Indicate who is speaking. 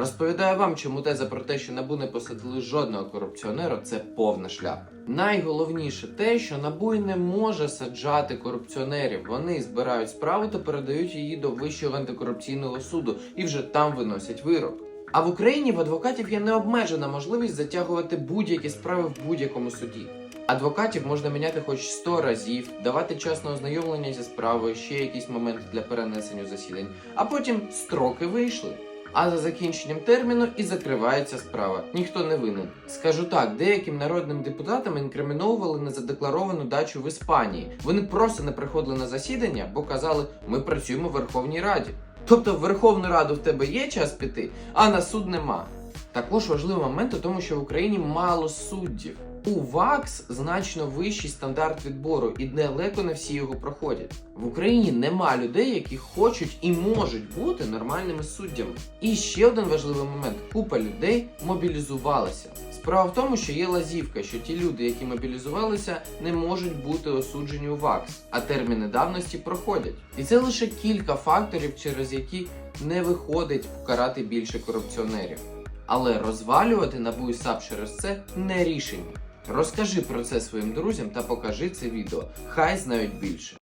Speaker 1: Розповідаю вам, чому теза про те, що набу не посадили жодного корупціонера, це повна шляпа. Найголовніше те, що набу не може саджати корупціонерів. Вони збирають справу та передають її до Вищого антикорупційного суду і вже там виносять вирок. А в Україні в адвокатів є необмежена можливість затягувати будь-які справи в будь-якому суді. Адвокатів можна міняти хоч 100 разів, давати час на ознайомлення зі справою, ще якісь моменти для перенесення засідань, а потім строки вийшли. А за закінченням терміну і закривається справа. Ніхто не винен. Скажу так, деяким народним депутатам інкриміновували незадекларовану дачу в Іспанії. Вони просто не приходили на засідання, бо казали, ми працюємо в Верховній Раді. Тобто в Верховну Раду в тебе є час піти, а на суд нема. Також важливий момент у тому, що в Україні мало суддів. У ВАКС значно вищий стандарт відбору, і далеко не всі його проходять. В Україні нема людей, які хочуть і можуть бути нормальними суддями. І ще один важливий момент: купа людей мобілізувалася. Справа в тому, що є лазівка, що ті люди, які мобілізувалися, не можуть бути осуджені у ВАКС, а терміни давності проходять. І це лише кілька факторів, через які не виходить покарати більше корупціонерів. Але розвалювати НАБУ і САП через це не рішення. Розкажи про це своїм друзям та покажи це відео. Хай знають більше.